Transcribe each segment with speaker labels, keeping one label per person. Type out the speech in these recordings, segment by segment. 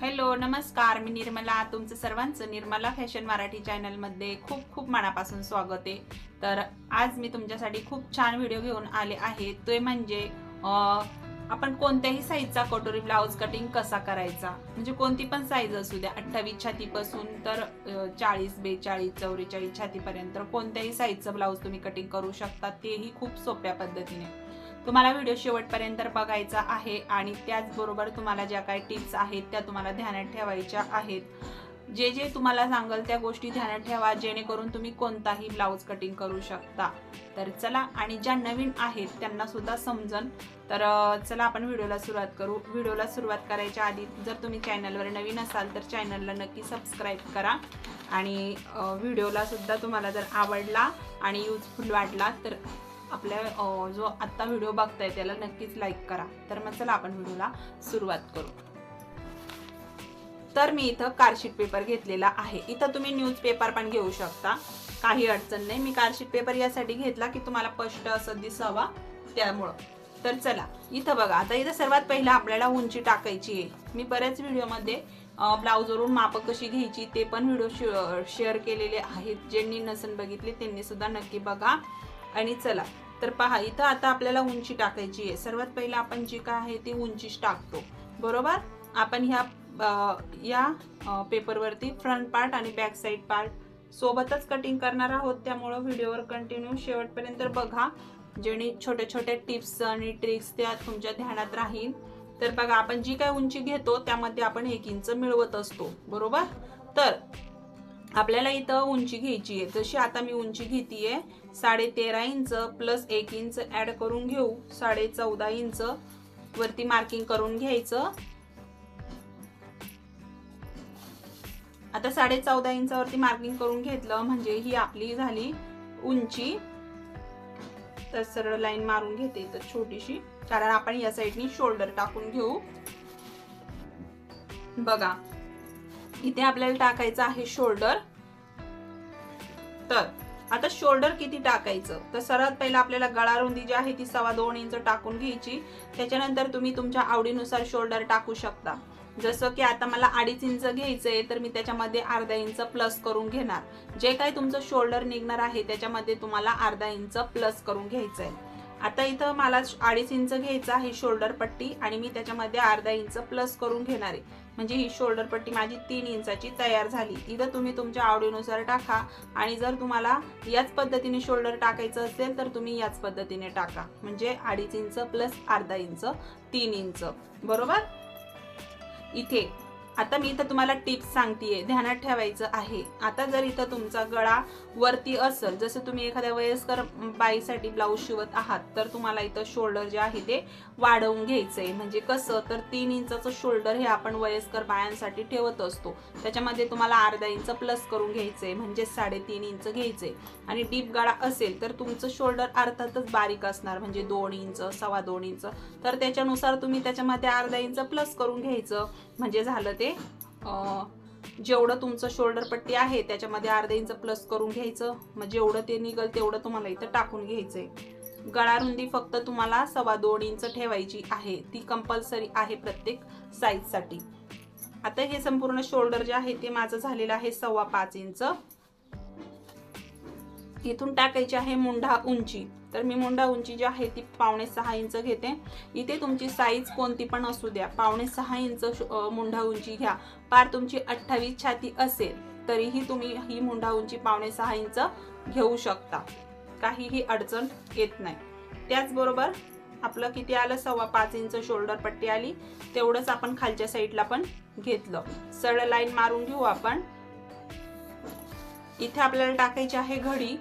Speaker 1: Hello नमस्कार. मी निर्मला. तुमचं सर्वांचं निर्मला फॅशन मराठी चॅनलमध्ये खूप खूप मनापासून स्वागत आहे. तर आज मी तुमच्यासाठी खूप छान व्हिडिओ घेऊन आले आहे. ते म्हणजे आपण कोणत्याही साईजचा कटोरी ब्लाऊज कटिंग कसा करायचा? म्हणजे कोणती पण साईज असू द्या अठ्ठावीस छातीपासून तर चाळीस बेचाळीस चौवेचाळीस छातीपर्यंत कोणत्याही साईजचं ब्लाऊज तुम्ही कटिंग करू शकता तेही खूप सोप्या पद्धतीने. तुम्हाला व्हिडिओ शेवटपर्यंत बघायचा आहे आणि त्याचबरोबर तुम्हाला ज्या काही टिप्स आहेत त्या तुम्हाला ध्यानात ठेवायच्या आहेत. जे जे तुम्हाला सांगाल त्या गोष्टी ध्यानात ठेवा जेणेकरून तुम्ही कोणताही ब्लाऊज कटिंग करू शकता. तर चला आणि ज्या नवीन आहेत त्यांना सुद्धा समजन. तर चला आपण व्हिडिओला सुरुवात करू. व्हिडिओला सुरुवात करायच्या आधी जर तुम्ही चॅनलवर नवीन असाल तर चॅनलला नक्की सबस्क्राईब करा. आणि व्हिडिओलासुद्धा व्हिडिओला सुद्धा तुम्हाला जर आवडला आणि युजफुल वाटला तर आपल्या जो आत्ता व्हिडिओ बघताय त्याला नक्कीच लाईक करा. तर मग चला आपण व्हिडिओला सुरुवात करू. तर मी इथं कारशीट पेपर घेतलेला आहे. इथं तुम्ही न्यूज पेपर पण घेऊ शकता. काही अडचण नाही. मी कारशीट पेपर यासाठी घेतला की तुम्हाला स्पष्ट असं दिसावा त्यामुळं. तर चला इथं बघा. आता इथं सर्वात पहिलं आपल्याला उंची टाकायची आहे. मी बऱ्याच व्हिडिओमध्ये ब्लाऊजवरून मापं कशी घ्यायची ते पण व्हिडिओ शेअर केलेले आहेत. ज्यांनी नसन बघितले त्यांनी सुद्धा नक्की बघा. आणि चला तर पहा इथं आता आपल्याला उंची टाकायची आहे. सर्वात पहिला आपण जी काय आहे ती उंचीच टाकतो. बरोबर? आपण ह्या या पेपरवरती फ्रंट पार्ट आणि बॅक साईड पार्ट सोबतच कटिंग करणार आहोत. त्यामुळं व्हिडिओवर कंटिन्यू शेवटपर्यंत बघा. जेणे छोट्या छोट्या टिप्स आणि ट्रिक्स त्या तुमच्या ध्यानात राहील. तर बघा आपण जी काय उंची घेतो त्यामध्ये आपण एक इंच मिळवत असतो. बरोबर? तर आपल्याला इथं उंची घ्यायची आहे. जशी आता मी उंची घेतीये साडे तेरा इंच प्लस एक इंच ऍड करून घेऊ. साडे चौदा इंच वरती मार्किंग करून घ्यायचं. आता साडे चौदा इंचावरती मार्किंग करून घेतलं म्हणजे ही आपली झाली उंची. तर सरळ लाईन मारून घेते तर छोटीशी कारण आपण या साईडनी शोल्डर टाकून घेऊ. बघा इथे आपल्याला टाकायचं आहे शोल्डर. तर आता शोल्डर किती टाकायचं? तर सर्वात पहिला आपल्याला गळा रुंदी जी आहे ती सव्वा दोन इंच टाकून घ्यायची. त्याच्यानंतर तुम्ही तुमच्या आवडीनुसार शोल्डर टाकू शकता. जसं की आता मला अडीच इंच घ्यायचंय तर मी त्याच्यामध्ये अर्धा इंच प्लस करून घेणार. जे काही तुमचं शोल्डर निघणार आहे त्याच्यामध्ये तुम्हाला अर्धा इंच प्लस करून घ्यायचंय. आता इथं मला अडीच इंच घ्यायचं आहे शोल्डर पट्टी आणि मी त्याच्यामध्ये अर्धा इंच प्लस करून घेणार आहे. म्हणजे ही शोल्डर पट्टी माझी तीन इंचाची तयार झाली. इथं तुम्ही तुमच्या आवडीनुसार टाका आणि जर तुम्हाला याच पद्धतीने शोल्डर टाकायचं असेल तर तुम्ही याच पद्धतीने टाका. म्हणजे अडीच इंच प्लस अर्धा इंच तीन इंच. बरोबर? इथे आता मी इथं तुम्हाला टिप्स सांगतेय. ध्यानात ठेवायचं आहे. आता जर इथं तुमचा गळा वरती असेल जसं तुम्ही एखाद्या वयस्कर बाईसाठी ब्लाऊज शिवत आहात तर तुम्हाला इथं शोल्डर जे आहे ते वाढवून घ्यायचं आहे म्हणजे कसं तर तीन इंचाचं शोल्डर हे आपण वयस्कर बायांसाठी ठेवत असतो. त्याच्यामध्ये तुम्हाला अर्धा इंच प्लस करून घ्यायचंय. म्हणजे साडेतीन इंच घ्यायचंय. आणि डीप गाळा असेल तर तुमचं शोल्डर अर्थातच बारीक असणार. म्हणजे दोन इंच सव्वा दोन इंच. तर त्याच्यानुसार तुम्ही त्याच्यामध्ये अर्धा इंच प्लस करून घ्यायचं. म्हणजे झालं ते जेवढं तुमचं शोल्डर पट्टी आहे त्याच्यामध्ये अर्धा इंच प्लस करून घ्यायचं. मग जेवढं ते निघल तेवढं तुम्हाला इथं टाकून घ्यायचंय. आहे गळारुंदी फक्त तुम्हाला सव्वा दोन इंच ठेवायची आहे. ती कंपल्सरी आहे प्रत्येक साईजसाठी आता हे संपूर्ण शोल्डर जे आहे ते माझं झालेलं आहे सव्वा पाच इंच. इथून टाकायची आहे मुंढा उंची. तर मी मुंढा उंची जी आहे ती पावणे सहा इंच घेते. इथे तुमची साईज कोणती पण असू द्या. पावणे सहा इंच मुंढा उंची घ्या. पार तुमची अठ्ठावीस छाती असेल तरीही तुम्ही ही मुंढा उंची पावणे सहा इंच घेऊ शकता. काहीही अडचण येत नाही. त्याचबरोबर आपलं किती आलं? सव्वा पाच इंच शोल्डर पट्टी आली. तेवढंच आपण खालच्या साईडला पण घेतलं. सरळ लाईन मारून घेऊ आपण. इथे आपल्याला टाकायची आहे घडी.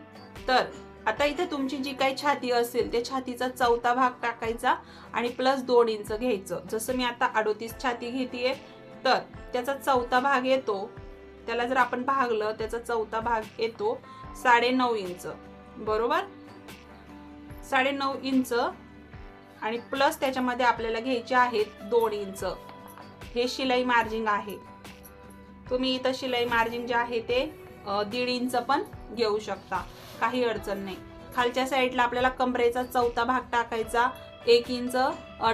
Speaker 1: तर आता इथे तुमची जी काही छाती असेल त्या छातीचा चौथा भाग टाकायचा आणि प्लस दोन इंच घ्यायचं. जसं मी आता अडोतीस छाती घेतेय तर त्याचा चौथा भाग येतो. त्याला जर आपण भागलं त्याचा चौथा भाग येतो साडे नऊ इंच. बरोबर? साडे नऊ इंच आणि प्लस त्याच्यामध्ये आपल्याला घ्यायचे आहेत दोन इंच. हे शिलाई मार्जिन आहे. तुम्ही इथं शिलाई मार्जिन जे आहे ते दीड इंच पण घेऊ शकता. काही अडचण नाही. खालच्या साईडला आपल्याला कमरेचा चौथा भाग टाकायचा. एक इंच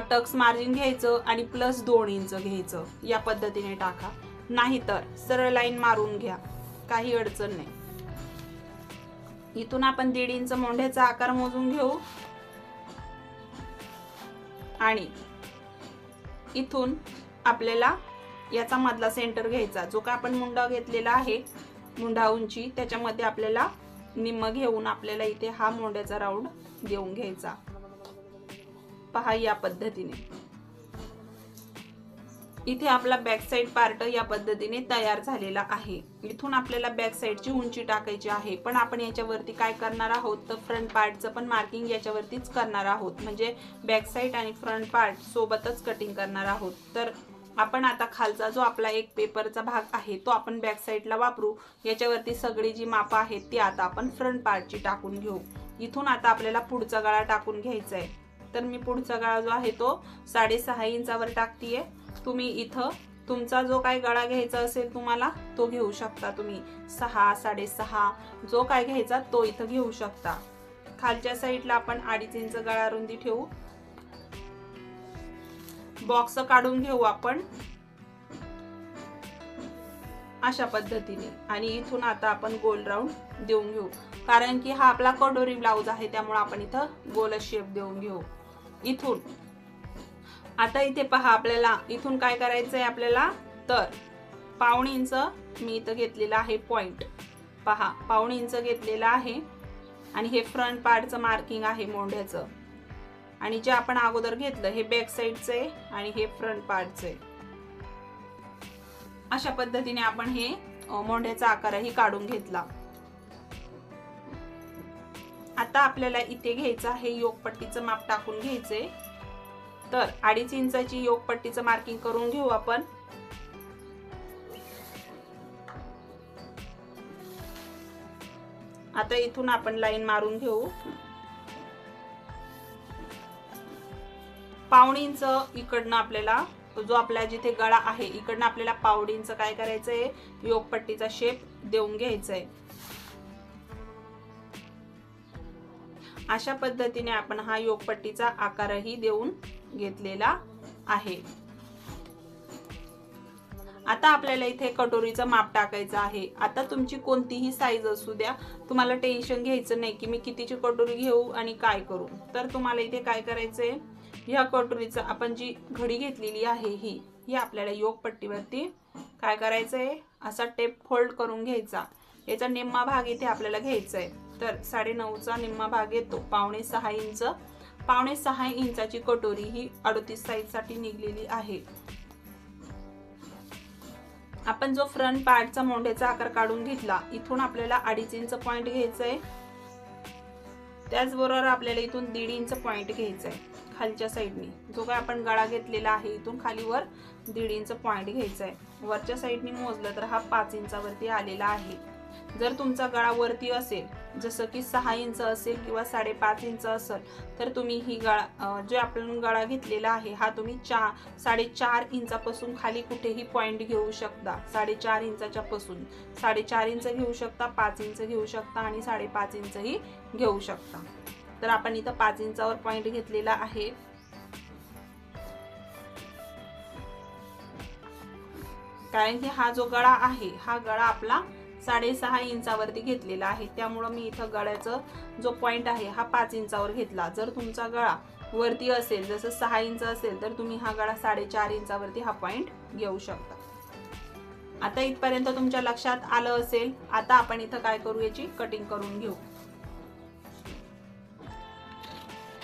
Speaker 1: टक्स मार्जिन घ्यायचं आणि प्लस दोन इंच घ्यायचं. या पद्धतीने टाका. नाहीतर सरळ लाईन मारून घ्या. काही अडचण नाही. इथून आपण दीड इंच मोंढ्याचा आकार मोजून घेऊ. आणि इथून आपल्याला याचा मधला सेंटर घ्यायचा. जो काय आपण मुंडा घेतलेला आहे मुंडा उंची त्याच्यामध्ये आपल्याला निम्म घेऊन आपल्याला इथे हा मोंड्याचा राऊंड देऊन घ्यायचा. पहा या पद्धतीने. इथे आपला बॅक साईड पार्ट या पद्धतीने तयार झालेला आहे. इथून आपल्याला बॅक साईडची उंची टाकायची आहे. पण आपण याच्यावरती काय करणार आहोत? तर फ्रंट पार्टचं पण मार्किंग याच्यावरतीच करणार आहोत. म्हणजे बॅक साईड आणि फ्रंट पार्ट सोबतच कटिंग करणार आहोत. तर आपण आता खालचा जो आपला एक पेपरचा भाग आहे तो आपण बॅक साईडला वापरू. याच्यावरती सगळी जी मापं आहेत ती आता आपण फ्रंट पार्टची टाकून घेऊ. इथून आता आपल्याला पुढचा गळा टाकून घ्यायचा आहे. तर मी पुढचा गळा जो आहे तो साडेसहा इंचावर टाकतीये. तुम्ही इथं तुमचा जो काय गळा घ्यायचा असेल तुम्हाला तो घेऊ शकता तुम्ही. सहा साडेसहा जो काय घ्यायचा तो इथं घेऊ शकता. खालच्या साईडला आपण अडीच इंच गळा रुंदी ठेवू. बॉक्स काढून घेऊ आपण. अशा पद्धतीने. आणि इथून आता आपण गोल राऊंड देऊन घेऊ. कारण की हा आपला कटोरी ब्लाऊज आहे त्यामुळे आपण इथं गोल शेप देऊन घेऊ. इथून आता इथे पहा आपल्याला इथून काय करायचं आहे आपल्याला? तर पाऊण इंच मी इथं घेतलेलं आहे पॉईंट पहा पाऊण इंच घेतलेलं आहे. आणि हे फ्रंट पार्टचं मार्किंग आहे मोंढ्याचं. आणि जे आपण अगोदर घेतलं हे बॅक साईडचं आहे आणि हे फ्रंट पार्टचं आहे अशा पद्धतीने आपण हे मोंढ्याचा आकारही काढून घेतला. आता आपल्याला इथे घ्यायचं आहे योगपट्टीचं माप टाकून घ्यायचंय. तर अडीच इंचाची योगपट्टीचं मार्किंग करून घेऊ आपण. आता इथून आपण लाईन मारून घेऊ. पावणींच इंच इकडनं आपल्याला जो आपला जिथे गळा आहे इकडनं आपल्याला पाऊण इंच काय करायचंय? योगपट्टीचा शेप देऊन घ्यायचा आहे अशा पद्धतीने आपण हा योगपट्टीचा आकारही देऊन घेतलेला आहे. आता आपल्याला इथे कटोरीचं माप टाकायचं आहे. आता तुमची कोणतीही साईज असू द्या तुम्हाला टेन्शन घ्यायचं नाही की मी कितीची कटोरी घेऊ आणि काय करू. तर तुम्हाला इथे काय करायचंय? ह्या कटोरीचं आपण जी घडी घेतलेली आहे ही ही आपल्याला योगपट्टीवरती काय करायचंय? असा टेप फोल्ड करून घ्यायचा. याचा निम्मा भाग इथे आपल्याला घ्यायचा आहे तर साडे नऊचा निम्मा भाग येतो. पावणे सहा इंच पावणे सहा इंचाची कटोरी ही अडतीस साईजसाठी निघलेली आहे. आपण जो फ्रंट पार्टचा मोंढ्याचा आकार काढून घेतला इथून आपल्याला अडीच इंच पॉइंट घ्यायचा आहे त्याचबरोबर आपल्याला इथून दीड इंच पॉइंट घ्यायचा आहे खालच्या साईडने जो काय आपण गळा घेतलेला आहे इथून खालीवर दीड इंच पॉइंट घ्यायचा आहे वरच्या साईडने मोजलं तर हा पाच इंचावरती आलेला आहे. जर तुमचा गळा वरती असेल जसं की सहा इंच असेल किंवा साडेपाच इंच असेल तर तुम्ही ही गळा जे आपण गळा घेतलेला आहे हा तुम्ही चार साडेचार इंचापासून खाली कुठेही पॉईंट घेऊ शकता. साडेचार इंचाच्या पासून. साडेचार इंच घेऊ शकता पाच इंच घेऊ शकता आणि साडेपाच इंचही घेऊ शकता. तर आपण इथं पाच इंचावर पॉईंट घेतलेला आहे. कारण की हा जो गळा आहे हा गळा आपला साडेसहा इंचावरती घेतलेला आहे. त्यामुळं मी इथं गळ्याचं जो पॉईंट आहे हा पाच इंचावर घेतला. जर तुमचा गळा वरती असेल जसं सहा इंच असेल तर तुम्ही हा गळा साडेचार इंचावरती हा पॉईंट घेऊ शकता. आता इथपर्यंत तुमच्या लक्षात आलं असेल आता आपण इथं काय करू याची कटिंग करून घेऊ.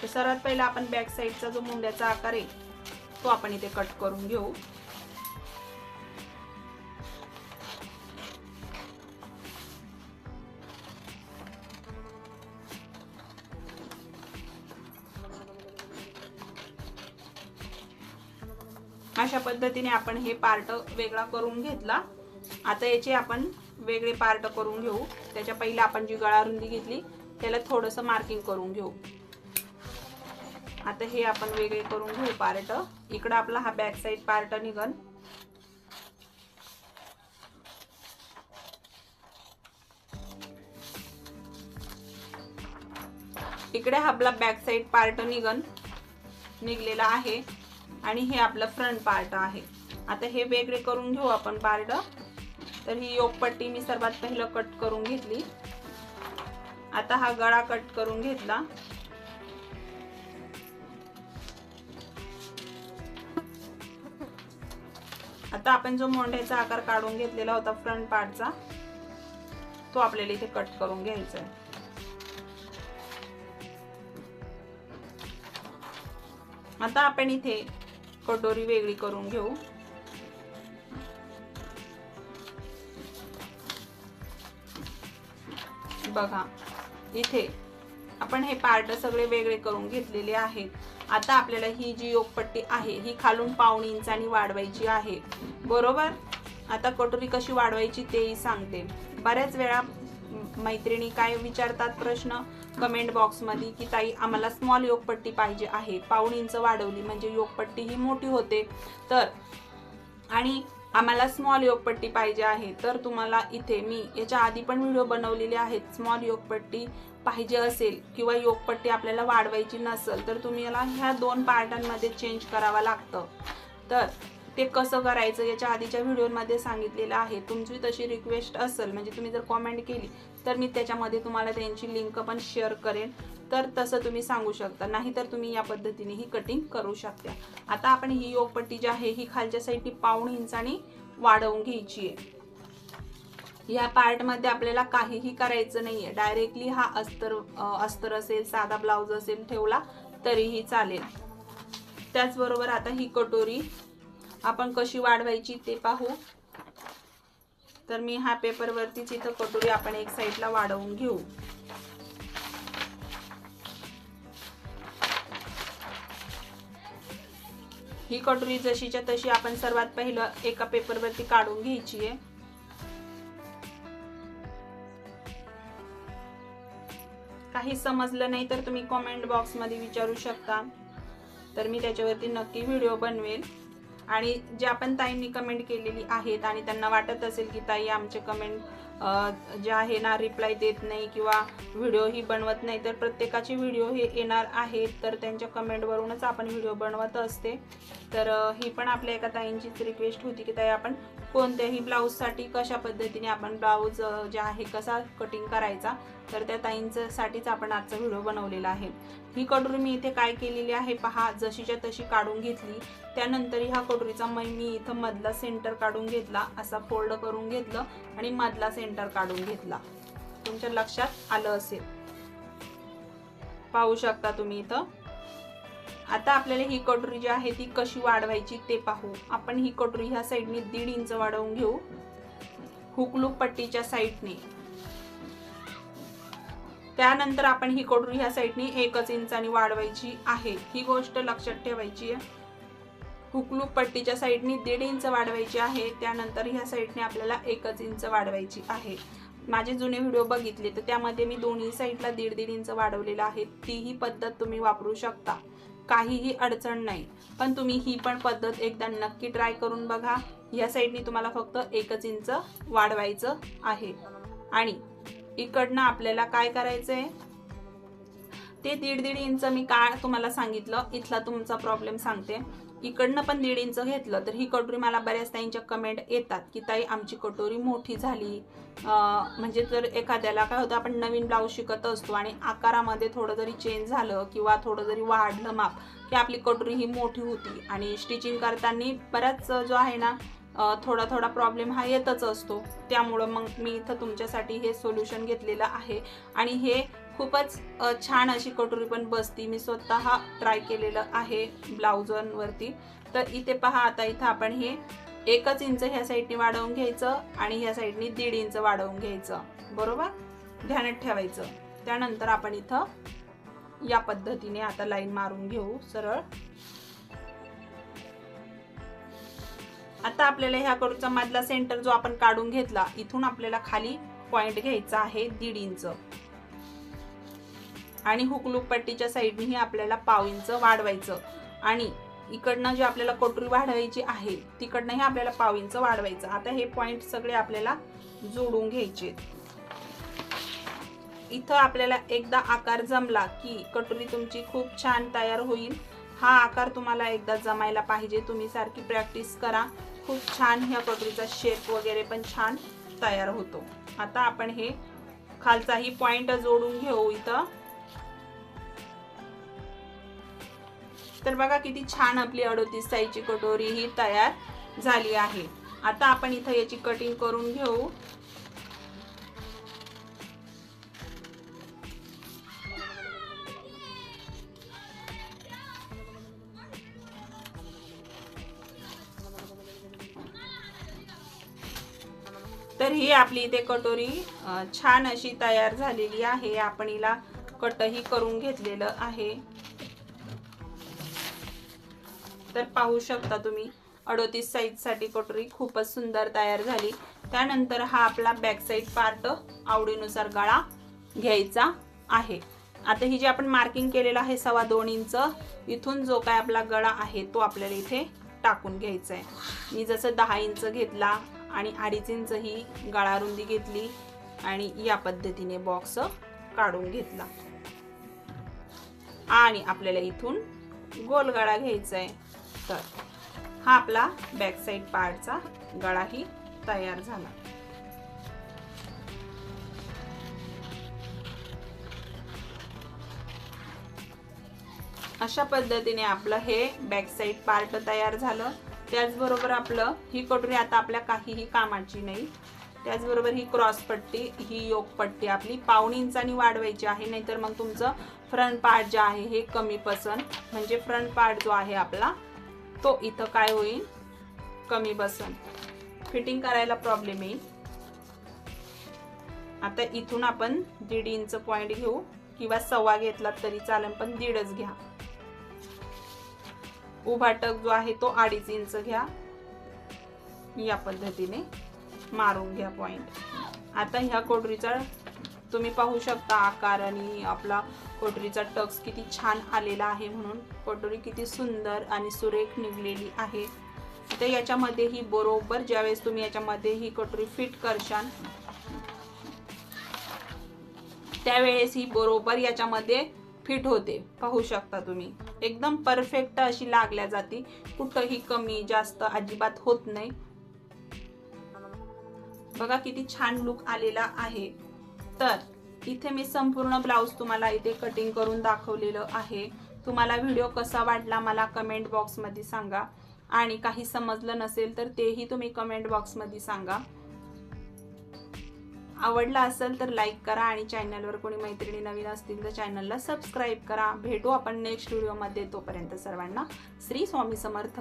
Speaker 1: तर सर्वात पहिला आपण बॅक साईडचा जो मुंड्याचा आकार आहे तो आपण इथे कट करून घेऊ. अशा पद्धतीने आपण हे पार्ट वेगळा करून घेतला. आता याचे आपण वेगळे पार्ट करून घेऊ. त्याच्या पहिला आपण जी गळा रुंदी घेतली त्याला थोडंसं मार्किंग करून घेऊ. आता हे आपण वेगळे करून घेऊ पार्ट इकडं आपला हा बॅक साईड पार्ट निघन. इकडे हा आपला बॅक साईड पार्ट निघन. निघलेला आहे. आणि हे आपलं फ्रंट पार्ट आहे. आता हे वेगळे करून घेऊ आपण पार्ट तर ही योगपट्टी मी सर्वात पहिलं कट करून घेतली. आता हा गळा कट करून घेतला. आता आपण जो मोंढ्याचा आकार काढून घेतलेला होता फ्रंट पार्टचा तो आपल्याला इथे कट करून घ्यायचा आहे आता आपण इथे कटोरी वेगळी करून घेऊ. बघा इथे आपण हे पार्ट सगळे वेगळे करून घेतलेले आहेत. आता आपल्याला ही जी योगपट्टी आहे ही खालून पाऊण इंचानी वाढवायची आहे. बरोबर? आता कटोरी कशी वाढवायची तेही सांगते. बऱ्याच वेळा मैत्रिणी काय विचारतात प्रश्न कमेंट बॉक्समध्ये की ताई आम्हाला स्मॉल योगपट्टी पाहिजे आहे. पाऊण इंच वाढवली म्हणजे योगपट्टी ही मोठी होते. तर आणि आम्हाला स्मॉल योगपट्टी पाहिजे आहे. तर तुम्हाला इथे मी याच्या आधी पण व्हिडिओ बनवलेले आहेत. स्मॉल योगपट्टी पाहिजे असेल किंवा योगपट्टी आपल्याला वाढवायची नसेल तर तुम्ही याला ह्या दोन पार्टांमध्ये चेंज करावं लागतं. तर ते कसं करायचं याच्या आधीच्या व्हिडिओमध्ये सांगितलेलं आहे. तुमची तशी रिक्वेस्ट असेल म्हणजे तुम्ही जर कॉमेंट केली तर मी त्याच्यामध्ये तुम्हाला त्यांची लिंक पण शेअर करेन. तर तसं तुम्ही सांगू शकता. नाहीतर तुम्ही या पद्धतीने ही कटिंग करू शकता. आता आपण ही योगपट्टी जी आहे ही खालच्या साईडनी पाऊण इंचानी वाढवून घ्यायची आहे. या पार्टमध्ये आपल्याला काहीही करायचं नाही आहे डायरेक्टली हा अस्तर अस्तर असेल साधा ब्लाऊज असेल ठेवला तरीही चालेल. त्याचबरोबर आता ही कटोरी आपण कशी वाढवायची ते पाहू. तर मी हा पेपरवरतीच इथं कटोरी आपण एक साईडला वाढवून घेऊ. ही कटोरी जशीच्या तशी आपण सर्वात पहिलं एका पेपरवरती काढून घ्यायची आहे. काही समजलं नाही तर तुम्ही कॉमेंट बॉक्समध्ये विचारू शकता. तर मी त्याच्यावरती नक्की व्हिडिओ बनवेल. आणि जे आपण ताईंनी कमेंट केलेली आहेत आणि त्यांना वाटत असेल की ताई आमचे कमेंट जे आहे ना रिप्लाय देत नाही किंवा व्हिडिओही बनवत नाही तर प्रत्येकाचे व्हिडिओ हे येणार आहेत तर त्यांच्या कमेंटवरूनच आपण व्हिडिओ बनवत असते. तर ही पण आपल्या एका ताईंचीच रिक्वेस्ट होती की ताई आपण कोणत्याही ब्लाऊजसाठी कशा पद्धतीने आपण ब्लाऊज जे आहे कसा कटिंग करायचा तर त्या ताईंच्यासाठीच आपण आजचा व्हिडिओ बनवलेला आहे. ही कटोरी मी इथे काय केलेली आहे पहा जशीच्या तशी काढून घेतली. त्यानंतर ह्या कटोरीचा मै मी इथं मधला सेंटर काढून घेतला असा फोल्ड करून घेतलं आणि मधला सेंटर काढून घेतला. तुमच्या लक्षात आलं असेल. पाहू शकता तुम्ही इथं. आता आपल्याला ही कटोरी जी आहे ती कशी वाढवायची ते पाहू. आपण ही कटोरी ह्या साईडने दीड इंच वाढवून घेऊ. हुकलूक पट्टीच्या साईडने. त्यानंतर आपण ही कटोरी ह्या साईडने एकच इंचाने वाढवायची आहे. ही गोष्ट लक्षात ठेवायची आहे. हुकलूक पट्टीच्या साईडने दीड इंच वाढवायची आहे. त्यानंतर ह्या साईडने आपल्याला एकच इंच वाढवायची आहे. माझे जुने व्हिडिओ बघितले तर त्यामध्ये मी दोन्ही साईडला दीड दीड इंच वाढवलेलं आहे. तीही पद्धत तुम्ही वापरू शकता. काहीही अडचण नाही. पण तुम्ही ही पण पद्धत एकदा नक्की ट्राय करून बघा. या साईडनी तुम्हाला फक्त एकच इंच वाढवायचं आहे. आणि इकडनं आपल्याला काय करायचं आहे ते दीड दीड इंच मी काय तुम्हाला सांगितलं. इथला तुमचा प्रॉब्लेम सांगते. इकडनं पण दीड इंच घेतलं तर ही कटोरी मला बऱ्याच ताईंच्या कमेंट येतात की ताई आमची कटोरी मोठी झाली. म्हणजे तर एखाद्याला काय होतं आपण नवीन ब्लाऊज शिकत असतो आणि आकारामध्ये थोडं जरी चेंज झालं किंवा थोडं जरी वाढलं माप की आपली कटोरी ही मोठी होती आणि स्टिचिंग करताना बऱ्याच जो आहे ना थोडा थोडा प्रॉब्लेम हा येतच असतो. त्यामुळं मग मी इथं तुमच्यासाठी हे सोल्युशन घेतलेलं आहे. आणि हे खूपच छान अशी कटोरी पण बसती. मी स्वतः ट्राय केलेलं आहे ब्लाउजांवरती तर इथे पहा आता इथं आपण हे एकच इंच ह्या साईडनी वाढवून घ्यायचं आणि ह्या साईडनी दीड इंच वाढवून घ्यायचं. बरोबर? ध्यानात ठेवायचं. त्यानंतर आपण इथं या पद्धतीने आता लाईन मारून घेऊ सरळ. आता आपल्याला ह्या करूचा मधला सेंटर जो आपण काढून घेतला इथून आपल्याला खाली पॉइंट घ्यायचा आहे दीड इंच आणि हुकलूक पट्टीच्या साईडनेही आपल्याला पाव इंच वाढवायचं. आणि इकडनं जे आपल्याला कोटरी वाढवायची आहे तिकडनंही आपल्याला पाव इंच वाढवायचं. आता हे पॉईंट सगळे आपल्याला जोडून घ्यायचे. इथं आपल्याला एकदा आकार जमला की कटोरी तुमची खूप छान तयार होईल. हा आकार तुम्हाला एकदा जमायला पाहिजे. तुम्ही सारखी प्रॅक्टिस करा. खूप छान ह्या कटोरीचा शेप वगैरे पण छान तयार होतो. आता आपण हे खालचाही पॉइंट जोडून घेऊ इथं. तर बघा किती छान आपली अडोतीस साईजची कटोरी ही तयार झाली आहे. आता आपण इथं याची कटिंग करून घेऊ. तर ही आपली इथे कटोरी छान अशी तयार झालेली आहे. आपण हिला कटही करून घेतलेलं आहे. तर पाहू शकता तुम्ही अडोतीस साईजसाठी कटोरी खूपच सुंदर तयार झाली. त्यानंतर हा आपला बॅक साईड पार्ट आवडीनुसार गळा घ्यायचा आहे. आता ही जी आपण मार्किंग केलेलं आहे सव्वा दोन इंच इथून जो काय आपला गळा आहे तो आपल्याला इथे टाकून घ्यायचा आहे मी जसं दहा इंच घेतला आणि अडीच इंच ही गळा रुंदी घेतली आणि या पद्धतीने बॉक्स काढून घेतला. आणि आपल्याला इथून गोल गळा घ्यायचा आहे तर हा आपला बॅक साईड पार्टचा गळाही तयार झाला. अशा पद्धतीने आपलं हे बॅक साईड पार्ट तयार झालं. त्याचबरोबर आपलं ही कटोरी आता आपल्या काहीही कामाची नाही. त्याचबरोबर ही क्रॉस पट्टी ही योग पट्टी आपली पाऊण इंचानी वाढवायची आहे नाहीतर मग तुमचं फ्रंट पार्ट जे आहे हे कमी पसंत म्हणजे फ्रंट पार्ट जो आहे आपला तो इथं काय होईल? कमी बसन. फिटिंग करायला प्रॉब्लेम येईल. आता इथून आपण दीड इंच पॉइंट घेऊ. किंवा सव्वा घेतला तरी चालेल पण दीडच घ्या. उभा टक जो आहे तो अडीच इंच घ्या. या पद्धतीने मारून घ्या पॉइंट आता ह्या कोडरीचा तुम्ही पाहू शकता आकार आणि आपला कोटरीचा टक्स किती छान आलेला आहे म्हणून कोटरी किती सुंदर आणि सुरेख निघलेली आहे. आता याच्यामध्ये ही बरोबर ज्यावेळेस तुम्ही याच्यामध्ये ही कटोरी फिट करशाल त्यावेळेस ही बरोबर याच्यामध्ये फिट होते. पाहू शकता तुम्ही. एकदम परफेक्ट अशी लागल्या जाते. कुठंही कमी जास्त अजिबात होत नाही. बघा किती छान लुक आलेला आहे. तर इथे मी संपूर्ण ब्लाऊज तुम्हाला इथे कटिंग करून दाखवलेलं आहे. तुम्हाला व्हिडिओ कसा वाटला मला कमेंट बॉक्समध्ये सांगा. आणि काही समजलं नसेल तर तेही तुम्ही कमेंट बॉक्समध्ये सांगा. आवडला असेल तर लाईक करा आणि चॅनलवर कोणी मैत्रिणी नवीन असतील तर चॅनलला सबस्क्राईब करा. भेटू आपण नेक्स्ट व्हिडिओमध्ये तोपर्यंत सर्वांना श्री स्वामी समर्थ.